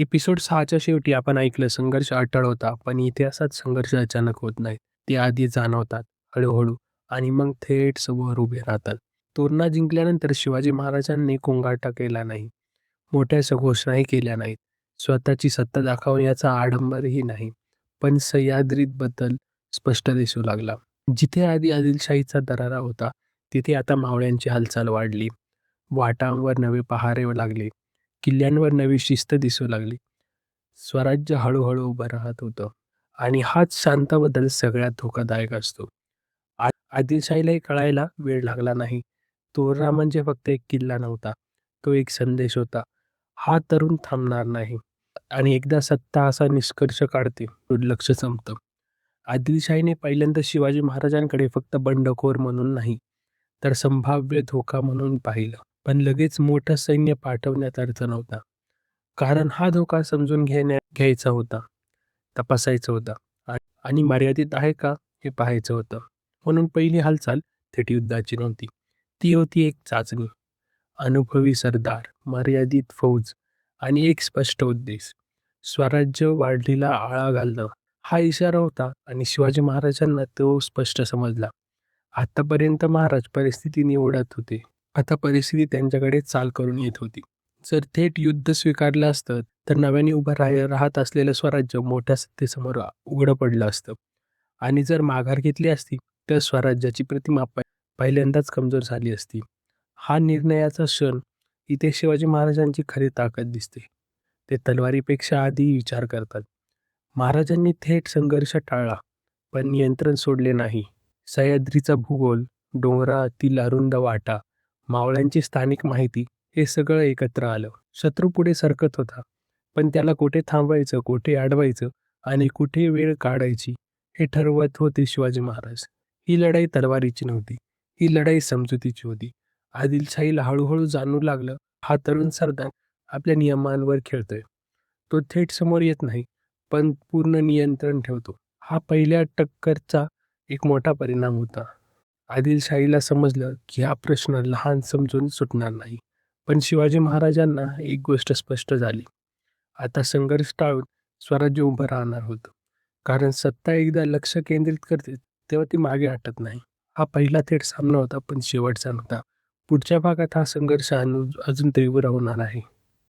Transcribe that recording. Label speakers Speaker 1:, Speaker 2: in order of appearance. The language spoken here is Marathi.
Speaker 1: एपिसोड सहाच्या शेवटी आपण ऐकलं संघर्ष अटळ होता पण इतिहासात संघर्ष अचानक होत नाहीत ते आधी जाणवतात हळूहळू आणि मग थेट समोर उभे राहतात. तोरणा जिंकल्यानंतर शिवाजी महाराजांनी कोंगाटा केला नाही. मोठ्या घोषणाही केल्या नाहीत. स्वतःची सत्ता दाखवण्याचा आडंबरही नाही. पण सह्याद्रीत बद्दल स्पष्ट दिसू लागला. जिथे आधी आदिलशाहीचा दरारा होता तिथे आता मावळ्यांची हालचाल वाढली. वाटांवर नवे पहारे लागले. किल्ल्यांवर नवी शिस्त दिसू लागली. स्वराज्य हळूहळू उभं राहत होतं आणि हाच शांत बदल सगळ्यात धोकादायक असतो. आ- आदिलशाहीलाही कळायला वेळ लागला नाही. तोरणा म्हणजे फक्त एक किल्ला नव्हता तो एक संदेश होता. हा तरुण थांबणार नाही आणि एकदा सत्ता असा निष्कर्ष काढते दुर्लक्ष संपतं. आदिलशाहीने पहिल्यांदा शिवाजी महाराजांकडे फक्त बंडखोर म्हणून नाही तर संभाव्य धोका म्हणून पाहिलं. पण लगेच मोठं सैन्य पाठवण्यात अर्थ नव्हता. कारण हा धोका समजून घेण्या घ्यायचा होता तपासायचा होता. आणि मर्यादित आहे का हे पाहायचं होतं. म्हणून पहिली हालचाल थेट युद्धाची नव्हती. ती होती एक चाचणी. अनुभवी सरदार मर्यादित फौज आणि एक स्पष्ट उद्देश. स्वराज्य वाढलीला आळा घालणं. हा इशारा होता आणि शिवाजी महाराजांना तो स्पष्ट समजला. आतापर्यंत महाराज परिस्थिती निवडत होते. आता परिस्थिती त्यांच्याकडे चाल करून येत होती. जर थेट युद्ध स्वीकारलं असतं तर नव्याने उभं राह राहत असलेलं स्वराज्य मोठ्या सत्तेसमोर उघडं पडलं असतं. आणि जर माघार घेतली असती तर स्वराज्याची प्रतिमा प- पहिल्यांदाच कमजोर झाली असती. हा निर्णयाचा क्षण इथे शिवाजी महाराजांची खरी ताकद दिसते. ते तलवारीपेक्षा आधी विचार करतात. महाराजांनी थेट संघर्ष टाळला पण नियंत्रण सोडले नाही. सह्याद्रीचा भूगोल डोंगरातील अरुंद वाटा मावळ्यांची स्थानिक माहिती हे सगळं एकत्र आलं. शत्रू पुढे सरकत होता. पण त्याला कुठे थांबवायचं कुठे अडवायचं आणि कुठे वेळ काढायची हे ठरवत होते शिवाजी महाराज. ही लढाई तलवारीची नव्हती. ही लढाई समजुतीची होती. आदिलशाहीला हळूहळू जाणू लागलं हा तरुण सरदार आपल्या नियमांवर खेळतोय. तो थेट समोर येत नाही पण पूर्ण नियंत्रण ठेवतो. हा पहिल्या टक्करचा एक मोठा परिणाम होता. आदिलशाहीला समजलं की हा प्रश्न लहान समजून सुटणार नाही. पण शिवाजी महाराजांना एक गोष्ट स्पष्ट झाली. आता संघर्ष टाळून स्वराज्य उभं राहणार होतं. कारण सत्ता एकदा लक्ष केंद्रित करते तेव्हा ती मागे हटत नाही. हा पहिला थेट सामना होता पण शेवटचा नव्हता. पुढच्या भागात हा संघर्ष अजून तीव्र होणार आहे.